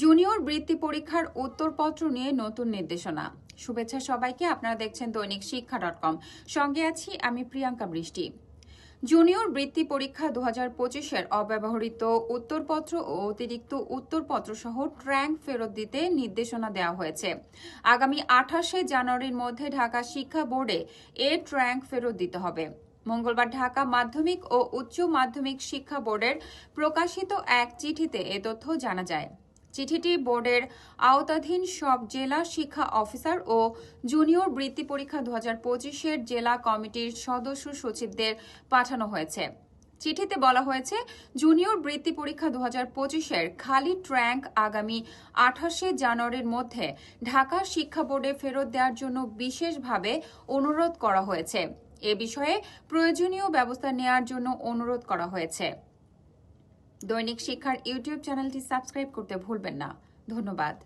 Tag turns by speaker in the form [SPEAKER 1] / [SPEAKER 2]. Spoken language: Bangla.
[SPEAKER 1] জুনিয়র বৃত্তি পরীক্ষার উত্তরপত্র নিয়ে নতুন নির্দেশনা। শুভেচ্ছা সবাইকে, আপনারা দেখছেন দৈনিক শিক্ষা ডট কম। সঙ্গে আছি আমি প্রিয়াঙ্কা বৃষ্টি। জুনিয়র বৃত্তি পরীক্ষা দু হাজার পঁচিশের অব্যবহৃত উত্তরপত্র ও অতিরিক্ত উত্তরপত্র সহ ট্র্যাঙ্ক ফেরত দিতে নির্দেশনা দেওয়া হয়েছে। আগামী আঠাশে জানুয়ারির মধ্যে ঢাকা শিক্ষা বোর্ডে এ ট্র্যাঙ্ক ফেরত দিতে হবে। মঙ্গলবার ঢাকা মাধ্যমিক ও উচ্চ মাধ্যমিক শিক্ষা বোর্ডের প্রকাশিত এক চিঠিতে এ তথ্য জানা যায়। চিঠিটি বোর্ডের আওতাধীন সব জেলা শিক্ষা অফিসার ও জুনিয়র বৃত্তি পরীক্ষা দু হাজার পঁচিশের জেলা কমিটির সদস্য সচিবদের পাঠানো হয়েছে। চিঠিতে বলা হয়েছে, জুনিয়র বৃত্তি পরীক্ষা দু হাজার পঁচিশের খালি ট্র্যাঙ্ক আগামী আঠাশে জানুয়ারির মধ্যে ঢাকা শিক্ষা বোর্ডে ফেরত দেওয়ার জন্য বিশেষভাবে অনুরোধ করা হয়েছে। এ বিষয়ে প্রয়োজনীয় ব্যবস্থা নেওয়ার জন্য অনুরোধ করা হয়েছে। দৈনিক শিক্ষার ইউটিউব চ্যানেলটি সাবস্ক্রাইব করতে ভুলবেন না। ধন্যবাদ।